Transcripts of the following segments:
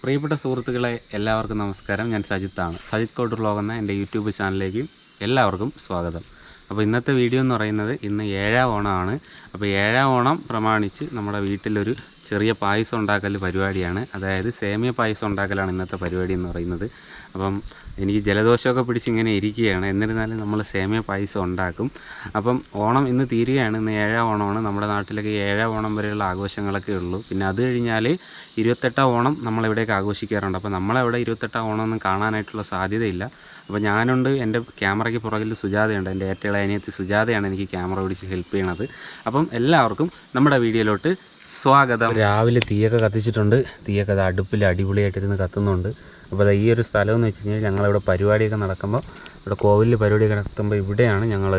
പ്രിയപ്പെട്ട സുഹൃത്തുക്കളെ എല്ലാവർക്കും നമസ്കാരം. ഞാൻ സജിത്താണ് സജിത് കോട്ടൂർ വ്ലോഗ് എന്ന എന്റെ യൂട്യൂബ് ചാനലിലേക്ക് എല്ലാവർക്കും സ്വാഗതം. അപ്പോൾ ഇന്നത്തെ വീഡിയോ എന്ന് പറയുന്നത് ഇന്ന് ഏഴാം ഓണമാണ്. അപ്പോൾ ഏഴാം ഓണം പ്രമാണിച്ച് നമ്മുടെ വീട്ടിലൊരു ചെറിയ പായസം ഉണ്ടാക്കൽ പരിപാടിയാണ്. അതായത് സേമിയ പായസം ഉണ്ടാക്കലാണ് ഇന്നത്തെ പരിപാടി എന്ന് പറയുന്നത്. അപ്പം എനിക്ക് ജലദോഷമൊക്കെ പിടിച്ച് ഇങ്ങനെ ഇരിക്കുകയാണ്. എന്നിരുന്നാലും നമ്മൾ സേമിയ പായസം ഉണ്ടാക്കും. അപ്പം ഓണം ഇന്ന് തീരുകയാണ്. ഇന്ന് ഏഴാം ഓണമാണ്. നമ്മുടെ നാട്ടിലൊക്കെ ഏഴാം ഓണം വരെയുള്ള ആഘോഷങ്ങളൊക്കെ ഉള്ളൂ. പിന്നെ അത് കഴിഞ്ഞാൽ ഇരുപത്തെട്ടാം ഓണം നമ്മളിവിടേക്ക് ആഘോഷിക്കാറുണ്ട്. അപ്പോൾ നമ്മളവിടെ ഇരുപത്തെട്ടാം ഓണം ഒന്നും കാണാനായിട്ടുള്ള സാധ്യതയില്ല. അപ്പോൾ ഞാനുണ്ട് എന്റെ ക്യാമറയ്ക്ക് പുറകിൽ സുജാതയുണ്ട്. എന്റെ ഏറ്റവും അനിയത്തി സുജാതയാണ് എനിക്ക് ക്യാമറ പിടിച്ച് ഹെൽപ്പ് ചെയ്യണത്. അപ്പം എല്ലാവർക്കും നമ്മുടെ വീഡിയോയിലോട്ട് സ്വാഗതം. രാവിലെ തീയൊക്കെ കത്തിച്ചിട്ടുണ്ട്. തീയൊക്കെ അത് അടുപ്പിൽ അടിപൊളിയായിട്ടിരുന്ന് കത്തുന്നുണ്ട്. അപ്പോൾ ഈ ഒരു സ്ഥലം എന്ന് വെച്ച് കഴിഞ്ഞാൽ ഞങ്ങളിവിടെ പരിപാടിയൊക്കെ നടക്കുമ്പോൾ ഇവിടെ കോവിലിൽ പരിപാടിയൊക്കെ നടത്തുമ്പോൾ ഇവിടെയാണ് ഞങ്ങൾ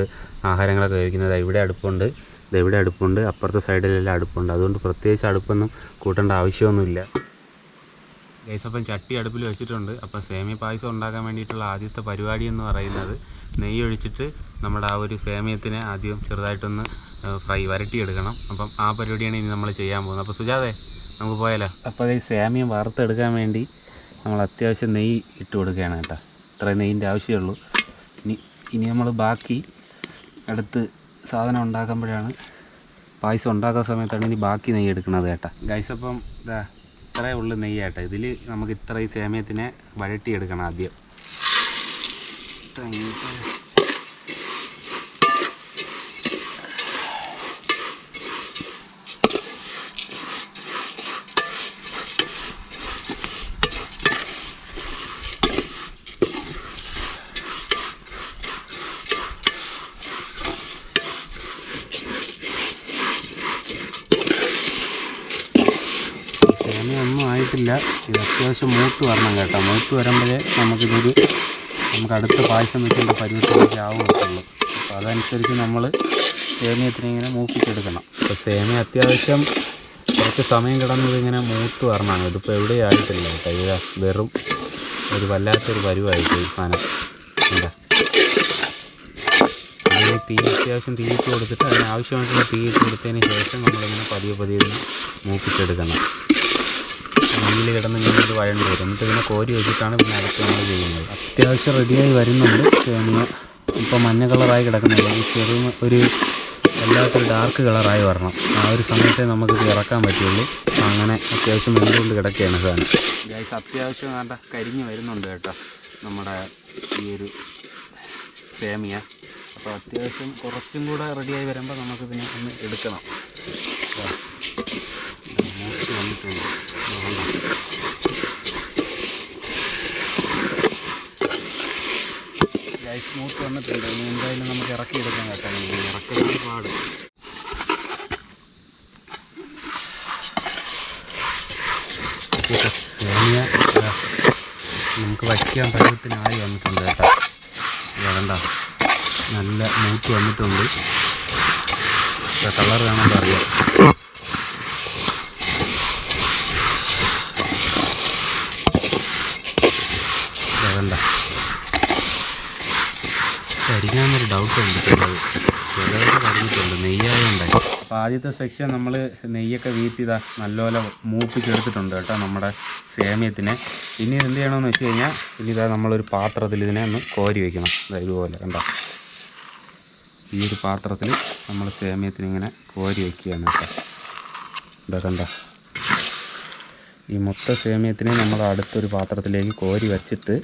ആഹാരങ്ങളൊക്കെ കഴിക്കുന്നത്. ഇവിടെ അടുപ്പുണ്ട്. ഇവിടെ അടുപ്പുണ്ട്. അപ്പുറത്തെ സൈഡിലെല്ലാം അടുപ്പുണ്ട്. അതുകൊണ്ട് പ്രത്യേകിച്ച് അടുപ്പൊന്നും കൂട്ടേണ്ട ആവശ്യമൊന്നുമില്ല. ഗൈസ് അപ്പം ചട്ടി അടുപ്പിൽ വെച്ചിട്ടുണ്ട്. അപ്പോൾ സേമിയ പായസം ഉണ്ടാക്കാൻ വേണ്ടിയിട്ടുള്ള ആദ്യത്തെ പരിപാടി എന്ന് പറയുന്നത് നെയ്യ് ഒഴിച്ചിട്ട് നമ്മുടെ ആ ഒരു സേമിയത്തിനെ ആദ്യം ചെറുതായിട്ടൊന്ന് ഫ്രൈ വരട്ടിയെടുക്കണം. അപ്പം ആ പരിപാടിയാണ് ഇനി നമ്മൾ ചെയ്യാൻ പോകുന്നത്. അപ്പോൾ സുജാതെ നമുക്ക് പോയാലോ? അപ്പോൾ ഈ സേമിയം വറുത്തെടുക്കാൻ വേണ്ടി നമ്മൾ അത്യാവശ്യം നെയ്യ് ഇട്ട് കൊടുക്കുകയാണ് കേട്ടോ. ഇത്രയും നെയ്യിന്റെ ആവശ്യമുള്ളൂ ഇനി ഇനി നമ്മൾ ബാക്കി അടുത്ത് സാധനം ഉണ്ടാക്കുമ്പോഴാണ് പായസം ഉണ്ടാക്കുന്ന സമയത്താണ് ഇനി ബാക്കി നെയ്യ് എടുക്കുന്നത് കേട്ടോ. ഗൈസ് അപ്പം ഇതാ ഇത്രയേ ഉള്ളൂ കേട്ടോ. ഇതിൽ നമുക്ക് ഇത്ര ഈ സേമിയത്തിനെ വഴട്ടിയെടുക്കണം ആദ്യം ഇത്ര ഇങ്ങോട്ട് തേങ്ങ ഒന്നും ആയിട്ടില്ല ഇത് അത്യാവശ്യം മൂത്ത് വരണം കേട്ടോ. മൂത്ത് വരുമ്പോഴേ നമുക്കിതൊരു നമുക്ക് അടുത്ത പായസം വെക്കേണ്ട പരുവത്തിലേക്ക് ആവുകയുള്ളൂ. അപ്പോൾ അതനുസരിച്ച് നമ്മൾ സേമിയത്തിനെ ഇങ്ങനെ മൂപ്പിച്ചെടുക്കണം. അപ്പോൾ സേമിയ അത്യാവശ്യം കുറച്ച് സമയം കിടന്നത് ഇങ്ങനെ മൂത്ത് വരണമാണ് ഇതിപ്പോൾ എവിടെയും ആയിട്ടില്ല കേട്ടോ. ഇത് വെറും ഒരു വല്ലാത്തൊരു പരുവായിട്ട് ഈ സാധനം. തീ അത്യാവശ്യം തീയിട്ട് കൊടുത്തിട്ട് അതിന് ആവശ്യമായിട്ടുള്ള തീയിട്ട് കൊടുത്തതിന് ശേഷം നമ്മളിങ്ങനെ പതിയെ പതിയെ മൂപ്പിച്ചെടുക്കണം. നെയ്യിൽ കിടന്ന് ഇങ്ങനെ ഇത് വഴണ്ട് വരും. എന്നിട്ട് പിന്നെ കോരി വെച്ചിട്ടാണ് പിന്നെ അടുത്ത് നമ്മൾ ചെയ്യുന്നത്. അത്യാവശ്യം റെഡിയായി വരുന്നുണ്ട്. സേമിയ ഇപ്പോൾ മഞ്ഞ കളറായി കിടക്കുന്നില്ല ഈ ചെറു ഒരു വല്ലാത്തൊരു ഡാർക്ക് കളറായി വരണം. ആ ഒരു സമയത്തെ നമുക്കിത് ഇറക്കാൻ പറ്റുള്ളൂ. അങ്ങനെ അത്യാവശ്യം വെന്തുകൊണ്ട് കിടക്കുകയാണ് സാധനം. ഗൈസ് അത്യാവശ്യം വേണ്ട കരിഞ്ഞ് വരുന്നുണ്ട് കേട്ടോ. നമ്മുടെ ഈ ഒരു സേമിയ. അപ്പോൾ അത്യാവശ്യം കുറച്ചും കൂടെ റെഡിയായി വരുമ്പോൾ നമുക്ക് പിന്നെ ഒന്ന് എടുക്കണം ദാ, ഇത് മൂത്ത് വന്നിട്ടുണ്ട് അതുകൊണ്ടാ. ഗൈസ് സ്മൂത്ത് വന്നിട്ടുണ്ട്. ഇനി എന്തായാലും നമുക്ക് ഇറക്കിയെടുക്കാൻ കേട്ടോ. ഇനി ഇറക്കലാണ് പാട്. നമുക്ക് വയ്ക്കാൻ പരുവത്തിനായി വന്നിട്ടുണ്ട് കേട്ടോ. വേണ്ട നല്ല മൂത്ത് വന്നിട്ടുണ്ട്. കളർ കാണാൻ അറിയാം വേണ്ട കരിഞ്ഞാന്നൊരു ഡൗട്ട് ഉണ്ട് ചിലവർ പറഞ്ഞിട്ടുണ്ട് നെയ്യായുണ്ടായി അപ്പോൾ ആദ്യത്തെ സെക്ഷൻ നമ്മൾ നെയ്യൊക്കെ വീട്ടിതാ നല്ലപോലെ മൂപ്പിച്ചെടുത്തിട്ടുണ്ട് കേട്ടോ നമ്മുടെ സേമിയത്തിനെ. ഇനി എന്ത് ചെയ്യണമെന്ന് വെച്ച് കഴിഞ്ഞാൽ ഇനി ഇതാ നമ്മളൊരു പാത്രത്തിൽ ഇതിനെ ഒന്ന് കോരി വയ്ക്കണം ഇതുപോലെ കണ്ടോ? ഈ ഒരു പാത്രത്തിൽ നമ്മൾ സേമിയത്തിന് ഇങ്ങനെ കോരി വയ്ക്കുകയാണ് കേട്ടോ. ഇതാ കണ്ട? ഈ മൊത്ത സേമിയത്തിനെ നമ്മൾ അടുത്തൊരു പാത്രത്തിലേക്ക് കോരി വച്ചിട്ട്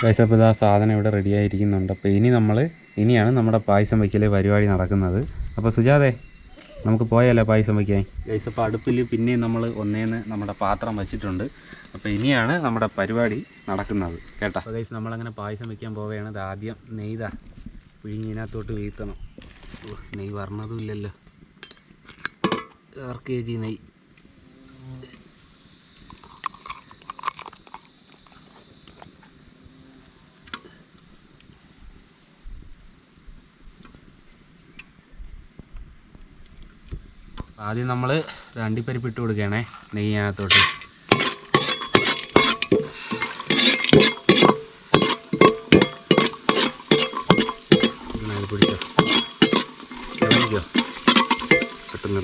കഴിച്ചപ്പോൾ ഇതാ സാധനം ഇവിടെ റെഡി ആയിരിക്കുന്നുണ്ട്. അപ്പോൾ ഇനി നമ്മൾ ഇനിയാണ് നമ്മുടെ പായസം വയ്ക്കൽ പരിപാടി നടക്കുന്നത്. അപ്പോൾ സുജാതെ നമുക്ക് പോയാലോ പായസം വയ്ക്കാൻ? ഗൈസ് അപ്പോൾ അടുപ്പിൽ പിന്നെയും നമ്മൾ ഒന്നേന്ന് നമ്മുടെ പാത്രം വെച്ചിട്ടുണ്ട്. അപ്പോൾ ഇനിയാണ് നമ്മുടെ പരിപാടി നടക്കുന്നത്. കേട്ടോ? അപ്പോൾ ഗൈസ് നമ്മളങ്ങനെ പായസം വയ്ക്കാൻ പോവുകയാണ്. ഇത് ആദ്യം നെയ്താ പിഴിഞ്ഞതിനകത്തോട്ട് വീഴ്ത്തണം നെയ് വരണതും ഇല്ലല്ലോ. ആറ് കെ ജി നെയ്യ് ആദ്യം നമ്മൾ രണ്ടിപ്പരിപ്പ് ഇട്ട് കൊടുക്കുകയാണേ. നെയ്യകത്തോട്ട്. പെട്ടെന്ന്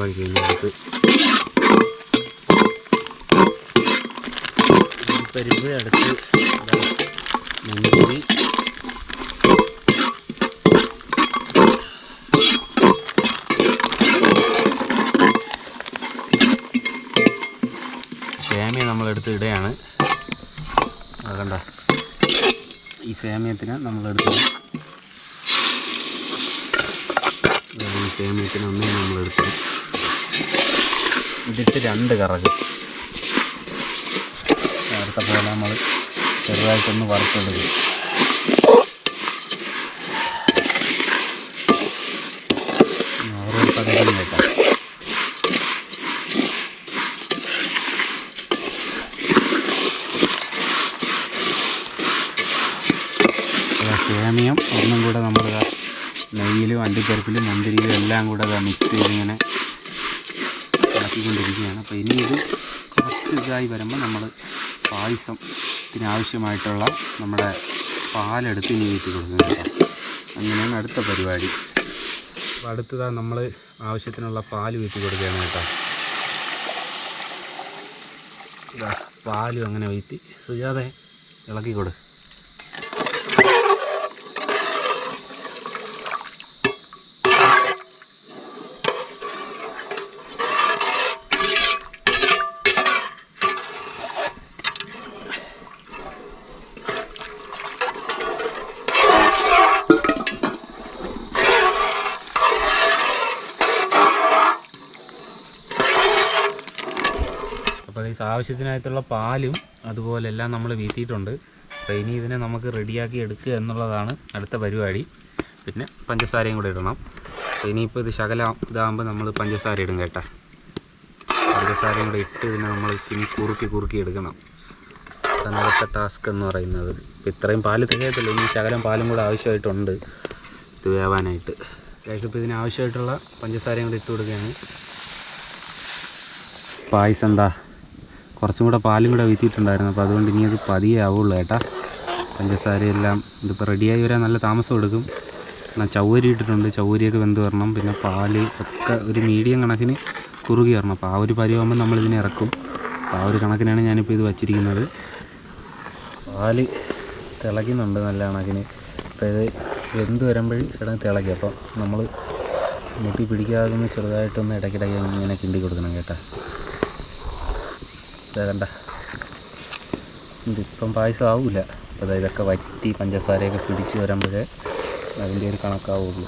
പരിപ്പ് അടുത്ത് മുന്തിരി നമ്മളെടുത്ത് ഇടുകയാണ് കണ്ട? ഈ സേമിയത്തിന് നമ്മളെടുത്ത്. ഈ സേമിയത്തിന് ഒന്നേ നമ്മളെടുത്ത്. ഇതിട്ട് രണ്ട് കറക്. നേരത്തെ പോലെ നമ്മൾ ചെറുതായിട്ടൊന്ന് വറുത്തെടുക്കും ഓരോ പകുതിയും കേട്ടോ ഇതാ സേമിയം ഒന്നും കൂടെ നമ്മൾ നെയ്യിലും അണ്ടിപ്പരിപ്പിലും മുന്തിരിയിലും എല്ലാം കൂടെ മിക്സ് ചെയ്തിങ്ങനെ ഇളക്കിക്കൊണ്ടിരിക്കുകയാണ്. അപ്പോൾ ഇനി ഇത് കുറച്ച് ഇതായി വരുമ്പോൾ നമ്മൾ പായസത്തിന് ആവശ്യമായിട്ടുള്ള നമ്മുടെ പാലെടുത്ത് ഇനി വീട്ടിൽ കൊടുക്കുന്നത് കേട്ടോ. അങ്ങനെയാണ് അടുത്ത പരിപാടി. അപ്പോൾ അടുത്തതാ നമ്മൾ ആവശ്യത്തിനുള്ള പാൽ വീട്ടിൽ കൊടുക്കുകയാണ് കേട്ടോ. ഇതാ പാലും അങ്ങനെ വീട്ടി സുജാതെ ഇളക്കി കൊടു അപ്പോൾ ഈ ആവശ്യത്തിനായിട്ടുള്ള പാലും അതുപോലെ എല്ലാം നമ്മൾ വീത്തിയിട്ടുണ്ട്. അപ്പോൾ ഇനി ഇതിനെ നമുക്ക് റെഡിയാക്കി എടുക്കുക എന്നുള്ളതാണ് അടുത്ത പരിപാടി. പിന്നെ പഞ്ചസാരയും കൂടെ ഇടണം. ഇനിയിപ്പോൾ ഇത് ശകലം ഇതാകുമ്പോൾ നമ്മൾ പഞ്ചസാര ഇടും കേട്ടാ. പഞ്ചസാരയും കൂടെ ഇട്ട് ഇതിനെ നമ്മൾ ഇനി കുറുക്കി കുറുക്കി എടുക്കണം. അതാണ് അടുത്ത ടാസ്ക് എന്ന് പറയുന്നത്. ഇത്രയും പാൽ തികയത്തില്ല. ഇനി ശകലം പാലും കൂടെ ആവശ്യമായിട്ടുണ്ട്. ഇത് വേവാനായിട്ട്. ഇപ്പോൾ ഇതിന് ആവശ്യമായിട്ടുള്ള പഞ്ചസാരയും കൂടെ ഇട്ട് കൊടുക്കുകയാണ്. പായസം എന്താ? കുറച്ചും കൂടെ പാലും കൂടെ വീത്തിയിട്ടുണ്ടായിരുന്നു. അപ്പോൾ അതുകൊണ്ട് ഇനി അത് പതിയെ ആവുള്ളൂ ഏട്ടാ. പഞ്ചസാരയെല്ലാം ഇതിപ്പോൾ റെഡിയായി വരാൻ നല്ല താമസം എടുക്കും. എന്നാൽ ചൗവരി ഇട്ടിട്ടുണ്ട്. ചൗവരിയൊക്കെ വെന്ത് വരണം. പിന്നെ പാൽ ഒക്കെ ഒരു മീഡിയം കണക്കിന് കുറുകി വരണം. അപ്പോൾ ആ ഒരു പരിവാകുമ്പോൾ നമ്മളിതിനെ ഇറക്കും. അപ്പോൾ ആ ഒരു കണക്കിനാണ് ഞാനിപ്പോൾ ഇത് വച്ചിരിക്കുന്നത്. പാൽ തിളയ്ക്കുന്നുണ്ട് നല്ല കണക്കിന്. അപ്പോൾ ഇത് വെന്ത് വരുമ്പോഴും കിടന്ന് തിളയ്ക്കും. അപ്പോൾ നമ്മൾ മുട്ടി പിടിക്കാതെ ചെറുതായിട്ടൊന്ന് ഇടയ്ക്കിടയ്ക്ക് ഇങ്ങനെ കിണ്ടി കൊടുക്കണം കേട്ടോ. കണ്ട ഇതിപ്പം പായസം ആവില്ല അപ്പോൾ ഇതൊക്കെ വറ്റി പഞ്ചസാരയൊക്കെ പിടിച്ച് വരുമ്പോഴേ അതിന്റെ ഒരു കണക്കാവുള്ളൂ.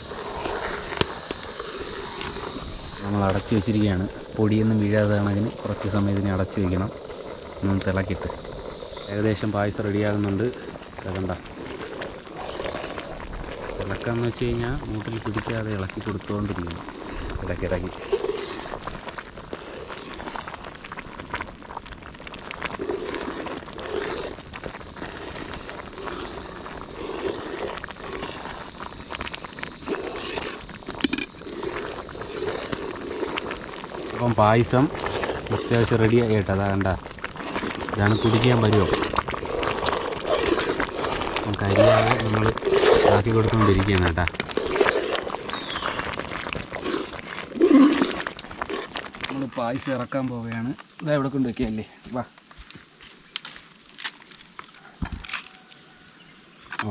നമ്മൾ അടച്ച് വെച്ചിരിക്കുകയാണ്. പൊടിയൊന്നും വീഴാതെ കണക്കിന് കുറച്ച് സമയം ഇതിനെ അടച്ച് വയ്ക്കണം ഒന്ന് തിളക്കിട്ട് ഏകദേശം പായസം റെഡിയാകുന്നുണ്ട്. കണ്ട. ഇളക്കാന്ന് വെച്ച് കഴിഞ്ഞാൽ മൂട്ടിൽ പിടിക്കാതെ ഇളക്കി കൊടുത്തുകൊണ്ടിരിക്കുന്നു ഇടയ്ക്കിടയ്ക്ക്. അപ്പം പായസം അത്യാവശ്യം റെഡി ആയിട്ട്. അതാ കണ്ട. ഇതാണ് കുടിക്കാൻ വരുമോ കരിയാതെ നമ്മൾ ആക്കി കൊടുത്തുകൊണ്ടിരിക്കുകയാണ് കേട്ടാ. നമ്മൾ പായസം ഇറക്കാൻ പോവുകയാണ്. ഇതാ ഇവിടെ കൊണ്ട് വയ്ക്കുകയല്ലേ വാ.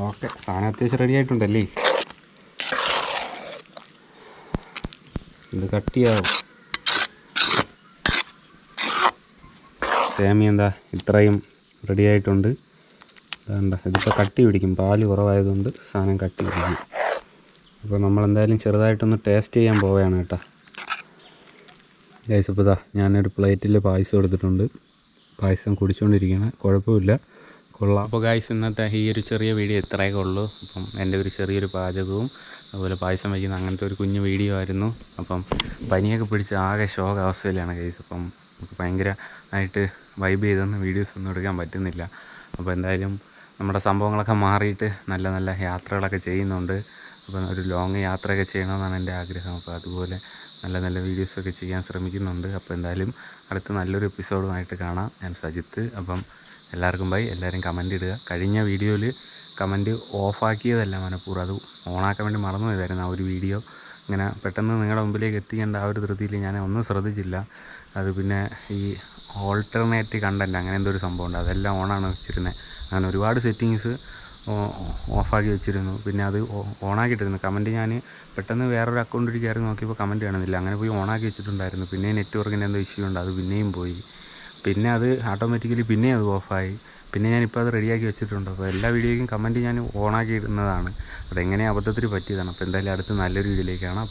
ഓക്കെ സാധനം അത്യാവശ്യം റെഡി ആയിട്ടുണ്ടല്ലേ? ഇത് കട്ടിയാവും. സേമിയ എന്താ ഇത്രയും റെഡി ആയിട്ടുണ്ട്. വേണ്ട ഇതിപ്പോൾ കട്ടി പിടിക്കും. പാൽ കുറവായതുകൊണ്ട് സാധനം കട്ടി പിടിക്കും. അപ്പോൾ നമ്മളെന്തായാലും ചെറുതായിട്ടൊന്ന് ടേസ്റ്റ് ചെയ്യാൻ പോവുകയാണ് കേട്ടോ. ഗൈസ് ഇതാ ഞാനൊരു പ്ലേറ്റിൽ പായസം എടുത്തിട്ടുണ്ട്. പായസം കുടിച്ചുകൊണ്ടിരിക്കുകയാണ് കുഴപ്പമില്ല. കൊള്ളാം. അപ്പോൾ ഗൈസ് ഇന്നത്തെ ഈ ഒരു ചെറിയ വീഡിയോ ഇത്രയൊക്കെ ഉള്ളൂ. അപ്പം എന്റെ ഒരു ചെറിയൊരു പാചകവും അതുപോലെ പായസം വയ്ക്കുന്ന അങ്ങനത്തെ ഒരു കുഞ്ഞു വീഡിയോ ആയിരുന്നു. അപ്പം പനിയൊക്കെ പിടിച്ച് ആകെ ശോക അവസ്ഥയിലാണ് ഗൈസ് അപ്പം നമുക്ക് ഭയങ്കര ആയിട്ട് വൈബ് ചെയ്തൊന്നും വീഡിയോസ് ഒന്നും എടുക്കാൻ പറ്റുന്നില്ല. അപ്പോൾ എന്തായാലും നമ്മുടെ സംഭവങ്ങളൊക്കെ മാറിയിട്ട് നല്ല നല്ല യാത്രകളൊക്കെ ചെയ്യുന്നുണ്ട്. അപ്പം ഒരു ലോങ് യാത്രയൊക്കെ ചെയ്യണമെന്നാണ് എന്റെ ആഗ്രഹം. അപ്പോൾ അതുപോലെ നല്ല നല്ല വീഡിയോസൊക്കെ ചെയ്യാൻ ശ്രമിക്കുന്നുണ്ട്. അപ്പോൾ എന്തായാലും അടുത്ത നല്ലൊരു എപ്പിസോഡുമായിട്ട് കാണാം. ഞാൻ സജിത്ത്. അപ്പം എല്ലാവർക്കും ബൈ എല്ലാവരും കമന്റ് ഇടുക. കഴിഞ്ഞ വീഡിയോയിൽ കമന്റ് ഓഫാക്കിയതല്ല മനഃപൂർവം. അത് ഓണാക്കാൻ വേണ്ടി മറന്നു പോയതായിരുന്നു ആ ഒരു വീഡിയോ ഇങ്ങനെ പെട്ടെന്ന് നിങ്ങളുടെ മുമ്പിലേക്ക് എത്തിക്കേണ്ട ആ ഒരു ധൃതിയിൽ ഞാൻ ഒന്നും ശ്രദ്ധിച്ചില്ല. അത് പിന്നെ ഈ ഓൾട്ടർനേറ്റ് കണ്ടന്റ് അങ്ങനെ എന്തോ ഒരു സംഭവം ഉണ്ട്. അതെല്ലാം ഓണാണ് വെച്ചിരുന്നത് അങ്ങനെ ഒരുപാട് സെറ്റിങ്സ് ഓഫാക്കി വെച്ചിരുന്നു. പിന്നെ അത് ഓണാക്കിയിട്ടിരുന്നു കമന്റ് ഞാൻ പെട്ടെന്ന് വേറൊരു അക്കൗണ്ടിൽ കയറി നോക്കിയപ്പോൾ കമന്റ് കാണുന്നില്ല. അങ്ങനെ പോയി ഓണാക്കി വെച്ചിട്ടുണ്ടായിരുന്നു. പിന്നെ നെറ്റ്വർക്കിന്റെ എന്തോ ഇഷ്യൂ ഉണ്ട്. അത് പിന്നെയും പോയി. പിന്നെ അത് ഓട്ടോമാറ്റിക്കലി പിന്നെയും അത് ഓഫായി പിന്നെ ഞാനിപ്പോൾ അത് റെഡിയാക്കി വെച്ചിട്ടുണ്ട്. അപ്പോൾ എല്ലാ വീഡിയോയ്ക്കും കമന്റ് ഞാൻ ഓണാക്കി ഇടുന്നതാണ്. അതെങ്ങനെ അബദ്ധത്തിൽ പറ്റിയതാണ്. അപ്പോൾ എന്തായാലും അടുത്ത് നല്ലൊരു വീഡിയോയിലേക്ക് കാണാം